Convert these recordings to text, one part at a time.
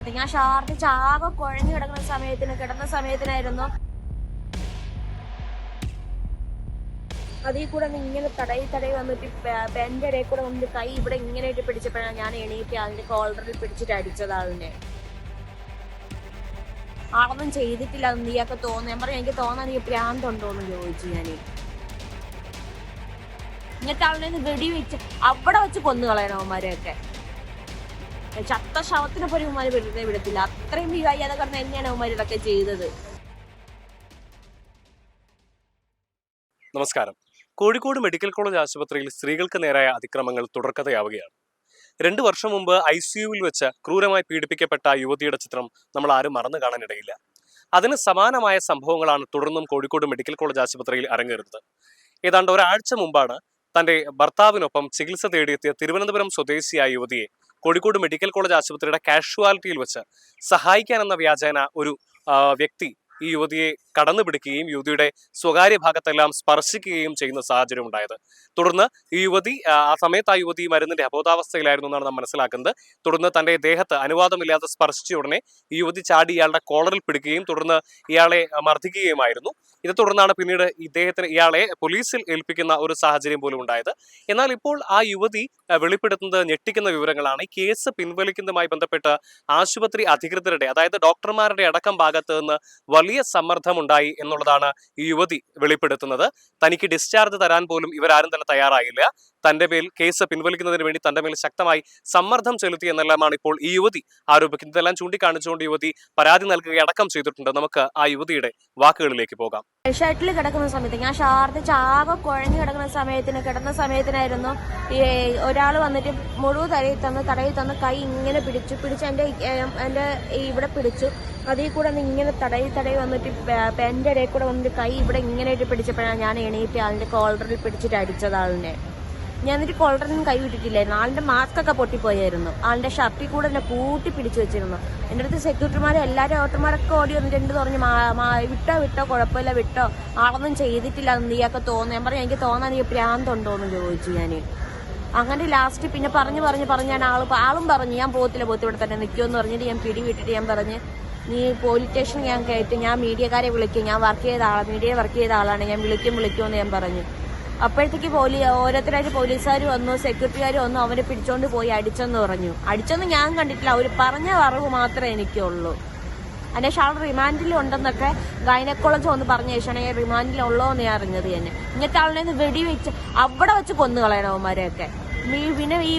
ഞാൻ ഷാർട്ടിച്ച് ചാവ കുഴഞ്ഞു കിടക്കുന്ന സമയത്തിന് കിടന്ന സമയത്തിനായിരുന്നു. അതിൽ കൂടെ ഇങ്ങനെ തടയി തടയി വന്നിട്ട് എന്റെ ഇടയിൽ കൂടെ വന്നിട്ട് കൈ ഇവിടെ ഇങ്ങനെ ഇട്ട് പിടിച്ചപ്പോഴാണ് ഞാൻ എണീറ്റ് അതിന്റെ കോളറിൽ പിടിച്ചിട്ട് അടിച്ചത് ആളിനെ. ആളൊന്നും ചെയ്തിട്ടില്ല നീയൊക്കെ തോന്നുന്നു. ഞാൻ പറഞ്ഞു എനിക്ക് തോന്നാൻ നീ പ്രാന്തുണ്ടോ എന്ന് ചോദിച്ചു ഞാൻ അവനെ ഒന്ന് വെടി വെച്ച് അവിടെ വെച്ച് കൊന്നു കളയണം ചത്ത ശവത്തിന് പോലും ഉമ്മാര് വെറുതെ വിടത്തില്ല. അത്രയും വിവാഹിയാതെ കിടന്ന് തന്നെയാണ് അവന്മാർ ഇതൊക്കെ ചെയ്തത്. നമസ്കാരം. കോഴിക്കോട് മെഡിക്കൽ കോളേജ് ആശുപത്രിയിൽ സ്ത്രീകൾക്ക് നേരായ അതിക്രമങ്ങൾ തുടർക്കഥയാവുകയാണ്. രണ്ടു വർഷം മുമ്പ് ഐ സിയുവിൽ വെച്ച് ക്രൂരമായി പീഡിപ്പിക്കപ്പെട്ട യുവതിയുടെ ചിത്രം നമ്മൾ ആരും മറന്നു കാണാനിടയില്ല. അതിന് സമാനമായ സംഭവങ്ങളാണ് തുടർന്നും കോഴിക്കോട് മെഡിക്കൽ കോളേജ് ആശുപത്രിയിൽ അരങ്ങേറുന്നത്. ഏതാണ്ട് ഒരാഴ്ച മുമ്പാണ് തന്റെ ഭർത്താവിനൊപ്പം ചികിത്സ തേടിയെത്തിയ തിരുവനന്തപുരം സ്വദേശിയായ യുവതിയെ കോഴിക്കോട് മെഡിക്കൽ കോളേജ് ആശുപത്രിയുടെ കാഷ്വാലിറ്റിയിൽ വെച്ച് സഹായിക്കാനെന്ന വ്യാജേന ഒരു വ്യക്തി ഈ യുവതിയെ കടന്നു പിടിക്കുകയും യുവതിയുടെ സ്വകാര്യ ഭാഗത്തെല്ലാം സ്പർശിക്കുകയും ചെയ്യുന്ന സാഹചര്യം ഉണ്ടായത്. തുടർന്ന് ഈ യുവതി ആ സമയത്ത് ആ യുവതി മരുന്നിന്റെ അബോധാവസ്ഥയിലായിരുന്നു എന്നാണ് നാം മനസ്സിലാക്കുന്നത്. തുടർന്ന് തന്റെ ദേഹത്ത് അനുവാദമില്ലാതെ സ്പർശിച്ച ഉടനെ ഈ യുവതി ചാടി ഇയാളുടെ കോളറിൽ പിടിക്കുകയും തുടർന്ന് ഇയാളെ മർദ്ദിക്കുകയുമായിരുന്നു. ഇത് തുടർന്നാണ് പിന്നീട് ഇദ്ദേഹത്തിന് ഇയാളെ പോലീസിൽ ഏൽപ്പിക്കുന്ന ഒരു സാഹചര്യം പോലും ഉണ്ടായത്. എന്നാൽ ഇപ്പോൾ ആ യുവതി വെളിപ്പെടുത്തുന്നത് ഞെട്ടിക്കുന്ന വിവരങ്ങളാണ്. ഈ കേസ് പിൻവലിക്കുന്നതുമായി ബന്ധപ്പെട്ട് ആശുപത്രി അധികൃതരുടെ അതായത് ഡോക്ടർമാരുടെ അടക്കം ഭാഗത്ത് നിന്ന് വലിയ സമ്മർദ്ദം ഉണ്ടായി എന്നുള്ളതാണ് ഈ യുവതി വെളിപ്പെടുത്തുന്നത്. തനിക്ക് ഡിസ്ചാർജ് തരാൻ പോലും ഇവരാരും തന്നെ തയ്യാറായില്ല. തന്റെ പേരിൽ കേസ് പിൻവലിക്കുന്നതിന് വേണ്ടി തന്റെ മേൽ ശക്തമായി സമ്മർദ്ദം ചെലുത്തി എന്നെല്ലാമാണ് ഇപ്പോൾ ഈ യുവതി ആരോപിക്കുന്നത്. ഇതെല്ലാം ചൂണ്ടിക്കാണിച്ചുകൊണ്ട് യുവതി പരാതി നൽകുകയടക്കം ചെയ്തിട്ടുണ്ട്. നമുക്ക് ആ യുവതിയുടെ വാക്കുകളിലേക്ക് പോകാം. ഷട്ടിൽ കിടക്കുന്ന സമയത്ത് ഞാൻ ഷാർട്ടിച്ച് ആകെ കുഴഞ്ഞു കിടക്കുന്ന സമയത്തിന് കിടന്ന സമയത്തിനായിരുന്നു ഒരാൾ വന്നിട്ട് മുഴുവൻ തലയിൽ തന്ന് തടയിൽ തന്ന് കൈ ഇങ്ങനെ പിടിച്ചു പിടിച്ച് എന്റെ എന്റെ ഇവിടെ പിടിച്ചു. അതിൽ കൂടെ ഒന്ന് ഇങ്ങനെ തടയി തടയി വന്നിട്ട് പെന്റെ ഇടയിൽ കൂടെ വന്നിട്ട് കൈ ഇവിടെ ഇങ്ങനെ പിടിച്ചപ്പോഴാണ് ഞാൻ എണീറ്റ് ആളിന്റെ കോളറിൽ പിടിച്ചിട്ട് അടിച്ചത് ആളിനെ. ഞാൻ എന്നിട്ട് കോളറിനും കൈ വിട്ടിട്ടില്ലായിരുന്നു. ആളുടെ മാസ്ക് ഒക്കെ പൊട്ടിപ്പോയായിരുന്നു. ആളുടെ ഷർട്ടിൽ കൂടെ എന്നെ കൂട്ടി പിടിച്ചു വെച്ചിരുന്നു. എന്റെ അടുത്ത് സെക്യൂരിറ്റിമാരും എല്ലാവരും ഓട്ടർമാരൊക്കെ ഓടി വന്നിട്ടുണ്ട് പറഞ്ഞു? "മാ- മാ- വിട്ടോ വിട്ടോ കുഴപ്പമില്ല വിട്ടോ. ആളൊന്നും ചെയ്തിട്ടില്ല നീയൊക്കെ തോന്നുന്നു. ഞാൻ പറഞ്ഞു എനിക്ക് തോന്നാൻ നീ പ്രാന്തുണ്ടോ എന്ന് ചോദിച്ചു ഞാൻ അങ്ങനെ ലാസ്റ്റ് പിന്നെ പറഞ്ഞു പറഞ്ഞു പറഞ്ഞ് ഞാൻ ആൾ ആളും പറഞ്ഞു ഞാൻ പോകത്തില്ല പോത്തി ഇവിടെ തന്നെ നിൽക്കുമെന്ന് പറഞ്ഞിട്ട് ഞാൻ പിടി വിട്ടിട്ട് ഞാൻ പറഞ്ഞ് നീ പോലീസ് സ്റ്റേഷൻ ഞാൻ കയറ്റി ഞാൻ മീഡിയക്കാരെ വിളിക്കും. ഞാൻ വർക്ക് ചെയ്ത ആളാണ് മീഡിയ വർക്ക് ചെയ്ത ആളാണ്. ഞാൻ വിളിക്കും വിളിക്കുമെന്ന് ഞാൻ പറഞ്ഞു. അപ്പോഴത്തേക്ക് പോലീ ഓരോരുത്തരായിട്ട് പോലീസുകാർ വന്നു സെക്യൂരിറ്റിക്കാർ വന്നു അവനെ പിടിച്ചോണ്ട് പോയി അടിച്ചെന്ന് പറഞ്ഞു. അടിച്ചെന്ന് ഞാൻ കണ്ടിട്ടില്ല. അവർ പറഞ്ഞ അറിവ് മാത്രമേ എനിക്കുള്ളൂ. അതിന്റെ ഷാൾ റിമാൻഡിൽ ഉണ്ടെന്നൊക്കെ ഗൈനക്കോളജ് ഒന്ന് പറഞ്ഞ ശേഷമാണ് ഞാൻ റിമാൻഡിൽ ഉള്ളോ എന്ന് ഞാൻ അറിഞ്ഞത് തന്നെ. ഇങ്ങനത്തെ ആളിനെ ഒന്ന് വെടിവെച്ച് അവിടെ വെച്ച് കൊന്നു കളയണവന്മാരെയൊക്കെ ഈ പിന്നെ ഈ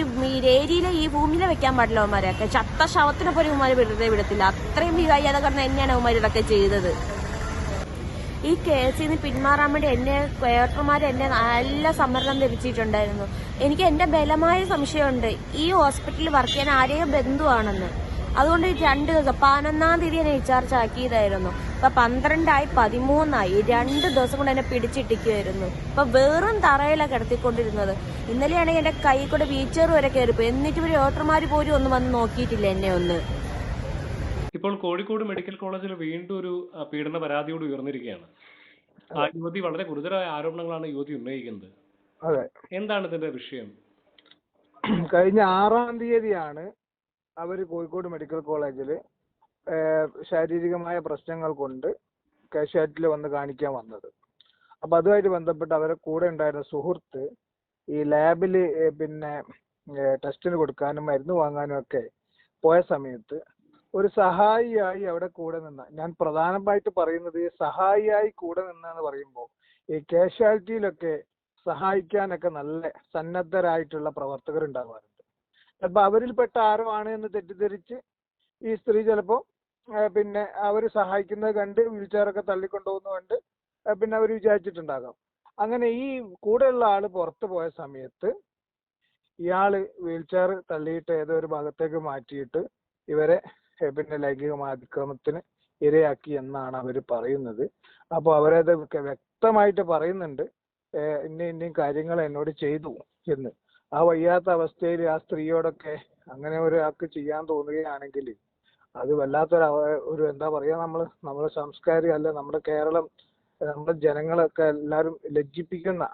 ഏരിയയിലെ ഈ ഭൂമിയിലെ വെക്കാൻ പാടില്ല അവന്മാരെയൊക്കെ. ചത്ത ശവത്തിനെ പോലും അവന്മാരെ വിടത്തെ വിടത്തില്ല. അത്രയും ഈ വയ്യാതെ അതൊക്കെ തന്നെയാണ് അവന്മാർ ഇതൊക്കെ ചെയ്തത്. ഈ കേസിൽ നിന്ന് പിന്മാറാൻ വേണ്ടി എന്നെ ക്വയർട്ടർമാർ എന്നെ നല്ല സമ്മർദ്ദം ലഭിച്ചിട്ടുണ്ടായിരുന്നു. എനിക്ക് എന്റെ ബലമായ സംശയമുണ്ട്. ഈ ഹോസ്പിറ്റലിൽ വർക്ക് ചെയ്യാൻ ആരെയും ബന്ധുവാണെന്ന്. അതുകൊണ്ട് രണ്ട് ദിവസം പതിനൊന്നാം തീയതി എന്നെ ഡിസ്ചാർജ് ആക്കിയതായിരുന്നു. ഇപ്പൊ പന്ത്രണ്ടായി പതിമൂന്നായി രണ്ട് ദിവസം കൊണ്ട് എന്നെ പിടിച്ചിട്ടിക്കുമായിരുന്നു ഇപ്പൊ വെറും തറയിലാണ് കിടത്തിക്കൊണ്ടിരുന്നത്. ഇന്നലെയാണെങ്കിൽ എന്റെ കൈ കൂടെ വീച്ചർ വരെ കയറിപ്പോയി. എന്നിട്ട് ഇവർ ഡോക്ടർമാർ പോലും ഒന്ന് വന്ന് നോക്കിയിട്ടില്ല എന്നെ ഒന്ന്. ഇപ്പോൾ കോഴിക്കോട് മെഡിക്കൽ കോളേജിൽ വീണ്ടും ഒരു പീഡന പരാതിയോട് ഉയർന്നിരിക്കുകയാണ്. ആ യുവതി വളരെ ഗുരുതരമായ ആരോപണങ്ങളാണ് യുവതി ഉന്നയിക്കുന്നത്. അതെ. എന്താണ് ഇതിന്റെ വിഷയം? കഴിഞ്ഞ ആറാം തീയതിയാണ് അവർ കോഴിക്കോട് മെഡിക്കൽ കോളേജിൽ ശാരീരികമായ പ്രശ്നങ്ങൾ കൊണ്ട് കാഷ്വാലിറ്റിയിൽ വന്ന് കാണിക്കാൻ വന്നത്. അപ്പൊ അതുമായിട്ട് ബന്ധപ്പെട്ട് അവരെ കൂടെ ഉണ്ടായിരുന്ന സുഹൃത്ത് ഈ ലാബിൽ പിന്നെ ടെസ്റ്റിന് കൊടുക്കാനും മരുന്ന് വാങ്ങാനും ഒക്കെ പോയ സമയത്ത് ഒരു സഹായിയായി അവിടെ കൂടെ നിന്ന. ഞാൻ പ്രധാനമായിട്ട് പറയുന്നത് സഹായിയായി കൂടെ നിന്നെന്ന് പറയുമ്പോൾ ഈ കാഷ്വാലിറ്റിയിലൊക്കെ സഹായിക്കാനൊക്കെ നല്ല സന്നദ്ധരായിട്ടുള്ള പ്രവർത്തകർ ഉണ്ടാവാറുണ്ട്. അപ്പൊ അവരിൽപ്പെട്ട ആരോ ആണ് എന്ന് തെറ്റിദ്ധരിച്ച് ഈ സ്ത്രീ ചിലപ്പോ പിന്നെ അവർ സഹായിക്കുന്നത് കണ്ട് വീൽചെയറൊക്കെ തള്ളിക്കൊണ്ടുപോകുന്നത് കണ്ട് പിന്നെ അവർ വിചാരിച്ചിട്ടുണ്ടാകാം. അങ്ങനെ ഈ കൂടെയുള്ള ആൾ പുറത്തു പോയ സമയത്ത് ഇയാൾ വീൽ ചെയർ തള്ളിയിട്ട് ഏതോ ഒരു ഭാഗത്തേക്ക് മാറ്റിയിട്ട് ഇവരെ പിന്നെ ലൈംഗികമായ അതിക്രമത്തിന് ഇരയാക്കി എന്നാണ് അവർ പറയുന്നത്. അപ്പോൾ അവരത് വ്യ- വ്യക്തമായിട്ട് പറയുന്നുണ്ട്. ഇന്ന ഇന്ന കാര്യങ്ങൾ എന്നോട് ചെയ്തു എന്ന്. ആ വയ്യാത്ത അവസ്ഥയിൽ ആ സ്ത്രീയോടൊക്കെ അങ്ങനെ ഒരാൾക്ക് ചെയ്യാൻ തോന്നുകയാണെങ്കിൽ അത് വല്ലാത്തൊരു ഒരു എന്താ പറയാ നമ്മൾ നമ്മുടെ സംസ്കാരം അല്ല നമ്മുടെ കേരളം നമ്മുടെ ജനങ്ങളൊക്കെ എല്ലാവരും ലജ്ജിപ്പിക്കുന്ന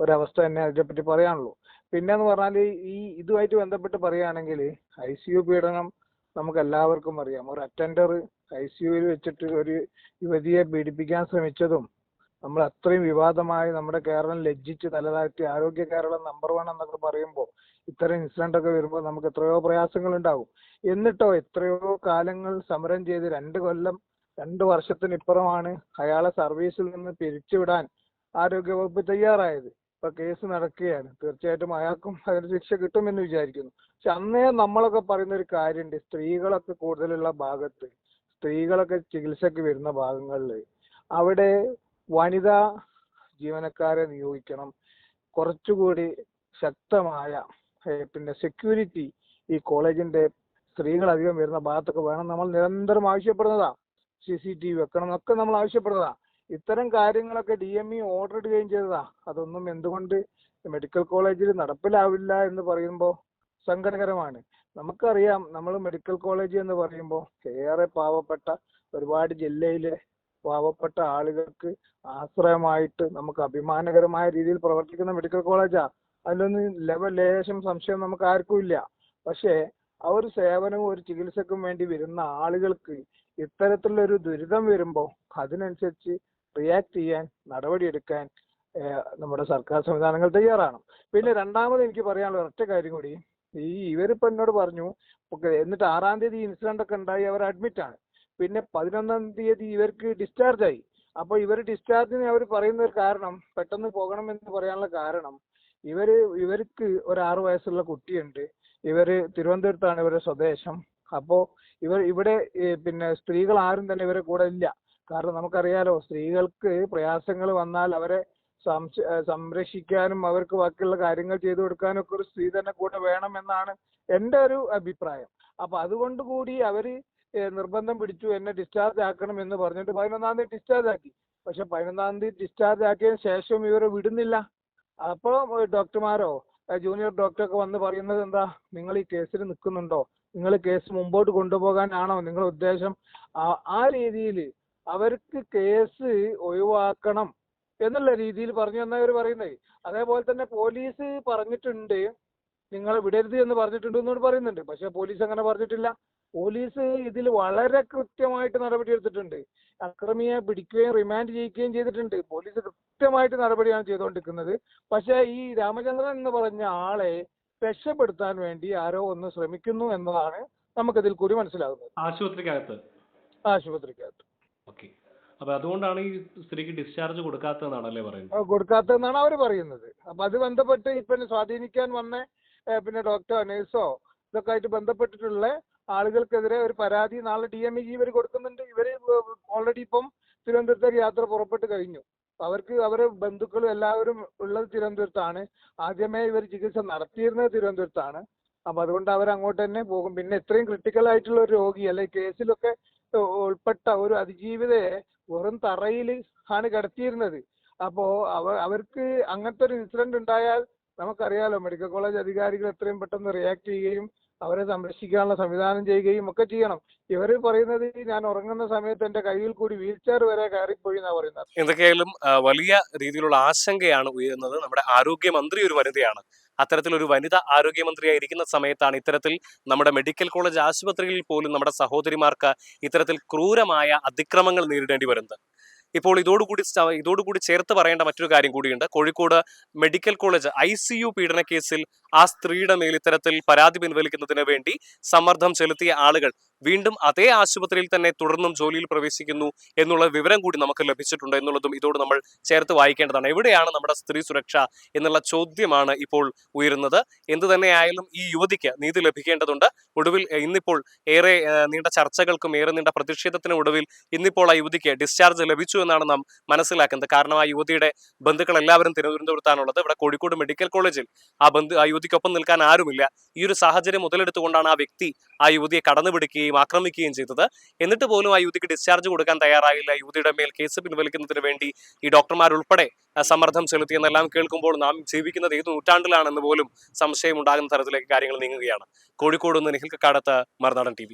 ഒരവസ്ഥ തന്നെ അതിനെപ്പറ്റി പറയാനുള്ളൂ. പിന്നെന്ന് പറഞ്ഞാൽ ഈ ഇതുമായിട്ട് ബന്ധപ്പെട്ട് പറയുകയാണെങ്കിൽ ഐ സി യു പീഡനം നമുക്ക് എല്ലാവർക്കും അറിയാം. ഒരു അറ്റൻഡർ ഐ സിയുവിൽ വെച്ചിട്ട് ഒരു യുവതിയെ പീഡിപ്പിക്കാൻ ശ്രമിച്ചതും നമ്മൾ അത്രയും വിവാദമായി നമ്മുടെ കേരളം ലജ്ജിച്ച് തലതാഴ്ത്തി ആരോഗ്യ കേരളം നമ്പർ വൺ എന്നൊക്കെ പറയുമ്പോൾ ഇത്തരം ഇൻസിഡന്റ് ഒക്കെ വരുമ്പോൾ നമുക്ക് എത്രയോ പ്രയാസങ്ങൾ ഉണ്ടാകും എന്നിട്ടോ എത്രയോ കാലങ്ങൾ സമരം ചെയ്ത് രണ്ട് കൊല്ലം രണ്ട് വർഷത്തിനിപ്പുറമാണ് അയാളെ സർവീസിൽ നിന്ന് പിരിച്ചുവിടാൻ ആരോഗ്യവകുപ്പ് തയ്യാറായത്. ഇപ്പൊ കേസ് നടക്കുകയാണ്. തീർച്ചയായിട്ടും അയാൾക്കും അതിന് ശിക്ഷ കിട്ടുമെന്ന് വിചാരിക്കുന്നു. പക്ഷെ അന്നേ നമ്മളൊക്കെ പറയുന്ന ഒരു കാര്യമുണ്ട് സ്ത്രീകളൊക്കെ കൂടുതലുള്ള ഭാഗത്ത് സ്ത്രീകളൊക്കെ ചികിത്സക്ക് വരുന്ന ഭാഗങ്ങളിൽ അവിടെ വനിതാ ജീവനക്കാരെ നിയോഗിക്കണം. കുറച്ചുകൂടി ശക്തമായ പിന്നെ സെക്യൂരിറ്റി ഈ കോളേജിന്റെ സ്ത്രീകൾ അധികം വരുന്ന ഭാഗത്തൊക്കെ വേണം. നമ്മൾ നിരന്തരം ആവശ്യപ്പെടുന്നതാ. സി സി ടി വി വെക്കണം എന്നൊക്കെ നമ്മൾ ആവശ്യപ്പെടുന്നതാ. ഇത്തരം കാര്യങ്ങളൊക്കെ ഡി എം ഇ ഓർഡർ ഇടുകയും ചെയ്തതാ. അതൊന്നും എന്തുകൊണ്ട് മെഡിക്കൽ കോളേജിൽ നടപ്പിലാവില്ല എന്ന് പറയുമ്പോൾ സങ്കടകരമാണ്. നമുക്കറിയാം നമ്മൾ മെഡിക്കൽ കോളേജ് എന്ന് പറയുമ്പോൾ ഏറെ പാവപ്പെട്ട ഒരുപാട് ജില്ലയിലെ പാവപ്പെട്ട ആളുകൾക്ക് ആശ്രയമായിട്ട് നമുക്ക് അഭിമാനകരമായ രീതിയിൽ പ്രവർത്തിക്കുന്ന മെഡിക്കൽ കോളേജാ അതിലൊന്നും ലെവൽ ലേശം സംശയം നമുക്ക് ആർക്കും ഇല്ല. പക്ഷേ ആ ഒരു സേവനവും ഒരു ചികിത്സക്കും വേണ്ടി വരുന്ന ആളുകൾക്ക് ഇത്തരത്തിലുള്ള ഒരു ദുരിതം വരുമ്പോൾ അതിനനുസരിച്ച് റിയാക്ട് ചെയ്യാൻ നടപടിയെടുക്കാൻ നമ്മുടെ സർക്കാർ സംവിധാനങ്ങൾ തയ്യാറാണ്. പിന്നെ രണ്ടാമത് എനിക്ക് പറയാനുള്ള ഒറ്റ കാര്യം കൂടി. ഈ ഇവരിപ്പോ എന്നോട് പറഞ്ഞു എന്നിട്ട് ആറാം തീയതി ഇൻസിഡന്റ് ഒക്കെ ഉണ്ടായി അവർ അഡ്മിറ്റ് ആണ്. പിന്നെ പതിനൊന്നാം തീയതി ഇവർക്ക് ഡിസ്ചാർജ് ആയി. അപ്പൊ ഇവർ ഡിസ്ചാർജിന് അവർ പറയുന്ന ഒരു കാരണം പെട്ടെന്ന് പോകണം എന്ന് പറയാനുള്ള കാരണം ഇവർ ഇവർക്ക് ഒരു ആറു വയസ്സുള്ള കുട്ടിയുണ്ട്. ഇവർ തിരുവനന്തപുരത്താണ് ഇവരുടെ സ്വദേശം. അപ്പോ ഇവർ ഇവിടെ പിന്നെ സ്ത്രീകൾ ആരും തന്നെ ഇവരെ കൂടെ ഇല്ല. കാരണം നമുക്കറിയാലോ സ്ത്രീകൾക്ക് പ്രയാസങ്ങൾ വന്നാൽ അവരെ സംരക്ഷിക്കാനും അവർക്ക് ബാക്കിയുള്ള കാര്യങ്ങൾ ചെയ്തു കൊടുക്കാനും ഒക്കെ ഒരു സ്ത്രീ തന്നെ കൂടെ വേണം എന്നാണ് എന്റെ ഒരു അഭിപ്രായം. അപ്പൊ അതുകൊണ്ട് കൂടി അവർ നിർബന്ധം പിടിച്ചു എന്നെ ഡിസ്ചാർജ് ആക്കണം എന്ന് പറഞ്ഞിട്ട് പതിനൊന്നാം തീയതി ഡിസ്ചാർജ് ആക്കി. പക്ഷെ പതിനൊന്നാം തീയതി ഡിസ്ചാർജ് ആക്കിയതിന് ശേഷം ഇവരെ വിടുന്നില്ല. അപ്പൊ ഡോക്ടർമാരോ ജൂനിയർ ഡോക്ടറൊക്കെ വന്ന് പറയുന്നത് എന്താ? നിങ്ങൾ ഈ കേസിൽ നിൽക്കുന്നുണ്ടോ? നിങ്ങൾ കേസ് മുമ്പോട്ട് കൊണ്ടുപോകാനാണോ നിങ്ങളുടെ ഉദ്ദേശം? ആ രീതിയിൽ അവർക്ക് കേസ് ഒഴിവാക്കണം എന്നുള്ള രീതിയിൽ പറഞ്ഞു എന്നവർ പറയുന്നത് അതേപോലെ തന്നെ പോലീസ് പറഞ്ഞിട്ടുണ്ട് നിങ്ങൾ വിടരുത് എന്ന് പറഞ്ഞിട്ടുണ്ട് എന്നോട് പറയുന്നുണ്ട്. പക്ഷെ പോലീസ് അങ്ങനെ പറഞ്ഞിട്ടില്ല. പോലീസ് ഇതിൽ വളരെ കൃത്യമായിട്ട് നടപടി എടുത്തിട്ടുണ്ട്. അക്രമിയെ പിടിക്കുകയും റിമാൻഡ് ചെയ്യിക്കുകയും ചെയ്തിട്ടുണ്ട്. പോലീസ് കൃത്യമായിട്ട് നടപടിയാണ് ചെയ്തുകൊണ്ടിരിക്കുന്നത്. പക്ഷെ ഈ രാമചന്ദ്രൻ എന്ന് പറഞ്ഞ ആളെ രക്ഷപ്പെടുത്താൻ വേണ്ടി ആരോ ഒന്ന് ശ്രമിക്കുന്നു എന്നതാണ് നമുക്കിതിൽ കൂടി മനസ്സിലാകുന്നത് ആശുപത്രിക്കകത്ത്. ആശുപത്രിക്കകത്ത്. ഓക്കെ അപ്പൊ അതുകൊണ്ടാണ് ഈ സ്ത്രീക്ക് ഡിസ്ചാർജ് കൊടുക്കാത്തതെന്നാണല്ലേ പറയുന്നത്? കൊടുക്കാത്തതെന്നാണ് അവർ പറയുന്നത്. അപ്പൊ അത് ബന്ധപ്പെട്ട് ഇപ്പൊ സ്വാധീനിക്കാൻ വന്ന പിന്നെ ഡോക്ടറോ നഴ്സോ ഇതൊക്കെ ആയിട്ട് ബന്ധപ്പെട്ടിട്ടുള്ള ആളുകൾക്കെതിരെ ഒരു പരാതി നാളെ ഡി എം ഇവർ കൊടുക്കുന്നുണ്ട്. ഇവർ ഓൾറെഡി ഇപ്പം തിരുവനന്തപുരത്തേക്ക് യാത്ര പുറപ്പെട്ട് കഴിഞ്ഞു. അവർക്ക് അവരെ ബന്ധുക്കളും എല്ലാവരും ഉള്ളത് തിരുവനന്തപുരത്താണ്. ആദ്യമേ ഇവർ ചികിത്സ നടത്തിയിരുന്നത് തിരുവനന്തപുരത്താണ്. അപ്പൊ അതുകൊണ്ട് അവർ അങ്ങോട്ട് തന്നെ പോകും. പിന്നെ ഇത്രയും ക്രിട്ടിക്കൽ ആയിട്ടുള്ള ഒരു രോഗി അല്ലെ കേസിലൊക്കെ ഉൾപ്പെട്ട ഒരു അതിജീവിതയെ വെറും തറയിൽ ആണ് കിടത്തിയിരുന്നത്. അപ്പോ അവ അവർക്ക് അങ്ങനത്തെ ഒരു ഇൻസിഡന്റ് ഉണ്ടായാൽ നമുക്കറിയാലോ മെഡിക്കൽ കോളേജ് അധികാരികൾ എത്രയും പെട്ടെന്ന് റിയാക്ട് ചെയ്യുകയും അവരെ സംരക്ഷിക്കാനുള്ള സംവിധാനം ചെയ്യുകയും ഒക്കെ ചെയ്യണം. ഇവർ പറയുന്നത് ഞാൻ ഉറങ്ങുന്ന സമയത്ത് എന്റെ കയ്യിൽ കൂടി വീൽ ചെയർ വരെ കയറിപ്പോയി എന്നാ പറയുന്നത്. എന്തൊക്കെയായാലും വലിയ രീതിയിലുള്ള ആശങ്കയാണ് ഉയരുന്നത്. നമ്മുടെ ആരോഗ്യമന്ത്രി ഒരു വനിതയാണ്. അത്തരത്തിലൊരു വനിതാ ആരോഗ്യമന്ത്രിയായിരിക്കുന്ന സമയത്താണ് ഇത്തരത്തിൽ നമ്മുടെ മെഡിക്കൽ കോളേജ് ആശുപത്രികളിൽ പോലും നമ്മുടെ സഹോദരിമാർക്ക് ഇത്തരത്തിൽ ക്രൂരമായ അതിക്രമങ്ങൾ നേരിടേണ്ടി വരുന്നത്. ഇപ്പോൾ ഇതോടുകൂടി ഇതോടുകൂടി ചേർത്ത് പറയേണ്ട മറ്റൊരു കാര്യം കൂടിയുണ്ട്. Kozhikode medical college I C U പീഡന കേസിൽ ആ സ്ത്രീയുടെ മേൽ ഇത്തരത്തിൽ പരാതി പിൻവലിക്കുന്നതിന് വേണ്ടി സമ്മർദ്ദം ചെലുത്തിയ ആളുകൾ വീണ്ടും അതേ ആശുപത്രിയിൽ തന്നെ തുടർന്നും ജോലിയിൽ പ്രവേശിക്കുന്നു എന്നുള്ള വിവരം കൂടി നമുക്ക് ലഭിച്ചിട്ടുണ്ട് എന്നുള്ളതും ഇതോട് നമ്മൾ ചേർത്ത് വായിക്കേണ്ടതാണ്. എവിടെയാണ് നമ്മുടെ സ്ത്രീ സുരക്ഷ എന്നുള്ള ചോദ്യമാണ് ഇപ്പോൾ ഉയരുന്നത്. എന്തു തന്നെയായാലും ഈ യുവതിക്ക് നീതി ലഭിക്കേണ്ടതുണ്ട്. ഒടുവിൽ ഇന്നിപ്പോൾ ഏറെ നീണ്ട ചർച്ചകൾക്കും ഏറെ നീണ്ട പ്രതിഷേധത്തിനും ഒടുവിൽ ഇന്നിപ്പോൾ ആ യുവതിക്ക് ഡിസ്ചാർജ് ലഭിച്ചു എന്നാണ് നാം മനസ്സിലാക്കുന്നത് കാരണം ആ യുവതിയുടെ ബന്ധുക്കൾ എല്ലാവരും തിരുവനന്തപുരത്താണുള്ളത്. ഇവിടെ കോഴിക്കോട് മെഡിക്കൽ കോളേജിൽ ആ ബന്ധു ആ യുവതിക്കൊപ്പം നിൽക്കാൻ ആരുമില്ല. ഈ ഒരു സാഹചര്യം മുതലെടുത്തുകൊണ്ടാണ് ആ വ്യക്തി ആ യുവതിയെ കടന്നുപിടിക്കുകയും ആക്രമിക്കുകയും ചെയ്തത്. എന്നിട്ട് പോലും ആ യുവതിക്ക് ഡിസ്ചാർജ് കൊടുക്കാൻ തയ്യാറായില്ല. യുവതിയുടെ മേൽ കേസ് പിൻവലിക്കുന്നതിന് വേണ്ടി ഈ ഡോക്ടർമാരുൾപ്പെടെ സമ്മർദ്ദം ചെലുത്തിയെന്നെല്ലാം കേൾക്കുമ്പോൾ നാം ജീവിക്കുന്നത് ഏത് നൂറ്റാണ്ടിലാണെന്ന് പോലും സംശയം ഉണ്ടാകുന്ന തരത്തിലേക്ക് കാര്യങ്ങൾ നീങ്ങുകയാണ്. കോഴിക്കോട് നിന്ന് നിഖിൽ കക്കാടത്ത് മറുനാടൻ ടി